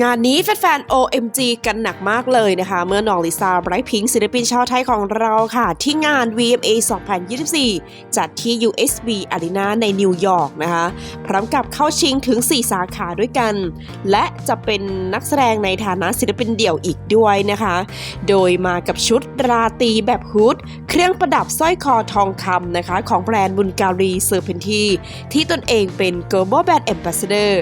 งานนี้แฟนๆ OMG กันหนักมากเลยนะคะ เมื่อน้องลิซ่าไบรท์พิงศิลปินชาวไทยของเราค่ะ ที่งาน VMA 2024 จัดที่ USB Arena ในนิวยอร์กนะคะ พร้อมกับเข้าชิงถึง 4 สาขาด้วยกัน และจะเป็นนักแสดงในฐานะศิลปินเดี่ยวอีกด้วยนะคะ โดยมากับชุดราตรีแบบฮูดเครื่องประดับสร้อยคอทองคำนะคะ ของแบรนด์บุนการีเซอร์เพนทีที่ตนเองเป็น Global Brand Ambassador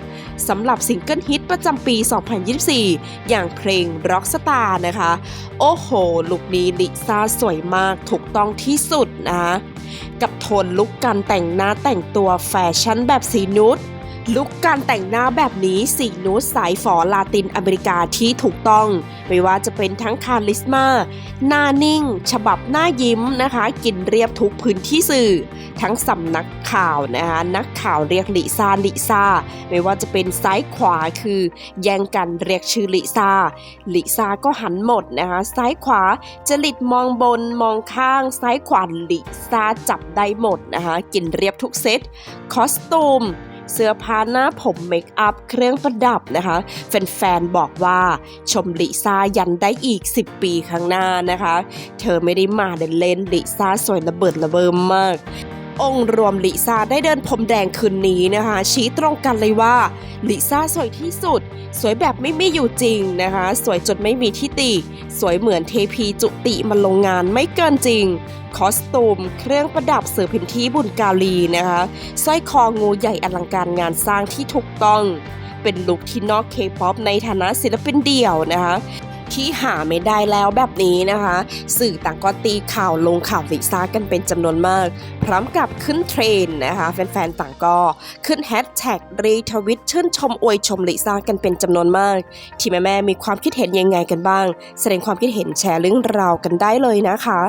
สำหรับซิงเกิลฮิตประจำปี2024 อย่างเพลง Rockstar นะคะ โอ้โห ลุคนี้ลิซ่าสวยมากถูกต้องที่สุดนะ กับโทนลุกการแต่งหน้าแต่งตัวแฟชั่นแบบสีนูด ลุคการแต่งหน้าแบบนี้สีนูดสายฝอลาตินอเมริกาที่ถูกต้อง ไม่ว่าจะเป็นทั้งคาริสมาหน้านิ่ง ฉบับหน้ายิ้มนะคะ กินเรียบทุกพื้นที่สื่อ ทั้งสำนักข่าวนะคะนักข่าวเรียกลิซ่าลิซ่า ไม่ว่าจะเป็นซ้ายขวาคือ แย่งกันเรียกชื่อลิซ่าลิซ่าก็หันหมดนะคะซ้ายขวาจริตมองบนมองข้างซ้ายขวาลิซ่าจับได้หมดนะคะกินเรียบทุกเซตคอสตูม เสื้อผ้าหน้าผมเมคอัพเครื่องประดับนะคะ แฟนๆ บอกว่าชมลิซ่ายันได้อีก 10 ปีข้างหน้านะคะ เธอไม่ได้มาเดินเล่นลิซ่าสวยระเบิดระเบิมมาก องค์รวมลิซ่าได้เดินพรมแดงคืนนี้นะคะ ชี้ตรงกันเลยว่าลิซ่าสวยที่สุด สวยแบบไม่มีอยู่จริงนะคะ สวยจนไม่มีที่ติ สวยเหมือนเทพีจุติมาลงงานไม่เกินจริง คอสตูม เครื่องประดับเสือพินที่บุญกาลีนะคะสร้อยคองูใหญ่อลังการงานสร้างที่ถูกต้อง เป็นลุคที่นอกเคป๊อปในฐานะศิลปินเดี่ยวนะคะ ที่หาไม่ได้แล้วแบบนี้นะคะ สื่อต่างก็ตีข่าวลงข่าวลิซ่ากันเป็นจำนวนมาก พร้อมกับขึ้นเทรนนะคะ แฟนๆต่างก็ขึ้นแฮชแท็กรีทวิตชื่นชมอวยชมลิซ่ากันเป็นจำนวนมาก ที่แม่ๆมีความคิดเห็นยังไงกันบ้าง แสดงความคิดเห็นแชร์เรื่องราวกันได้เลยนะคะ